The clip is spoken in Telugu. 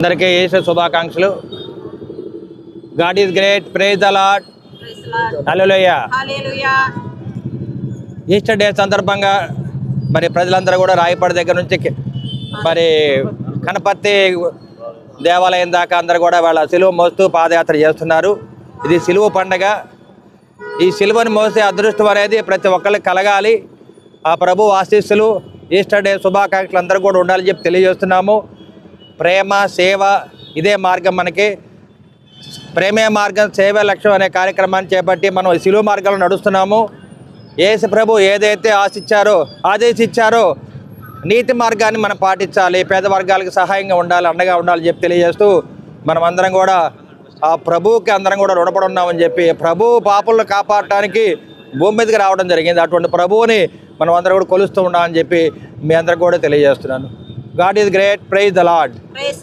అందరికీ యేసు శుభాకాంక్షలు. God is great praise the lord hallelujah Easter day సందర్భంగా మరి ప్రజలందరూ కూడా రాయపాడు దగ్గర నుంచి మరి కనపర్తి దేవాలయం దాకా అందరూ కూడా వాళ్ళ సిలువ మోస్తూ పాదయాత్ర చేస్తున్నారు. ఇది సిలువ పండగ. ఈ సిలువని మోసే అదృష్టం అనేది ప్రతి ఒక్కరికి కలగాలి. ఆ ప్రభు ఆశీస్సులు ఈస్టర్ డే శుభాకాంక్షలు అందరూ కూడా ఉండాలని చెప్పి తెలియజేస్తున్నాము. ప్రేమ సేవ ఇదే మార్గం మనకి. ప్రేమే మార్గం సేవ లక్ష్యం అనే కార్యక్రమాన్ని చేపట్టి మనం ఈ సిలువ మార్గంలో నడుస్తున్నాము. ఏసు ప్రభు ఏదైతే ఆశించారో ఆదేశించారో నీతి మార్గాన్ని మనం పాటించాలి పేద వర్గాలకు సహాయంగా ఉండాలి అండగా ఉండాలని చెప్పి తెలియజేస్తూ మనం అందరం కూడా ఆ ప్రభువుకి అందరం కూడా రుణపడి ఉన్నామని చెప్పి ప్రభు పాపులను కాపాడటానికి భూమి మీదకి రావడం జరిగింది. అటువంటి ప్రభువుని మనం అందరం కూడా కొలుస్తూ ఉన్నామని చెప్పి మీ అందరికి కూడా తెలియజేస్తున్నాను. God is great praise the lord praise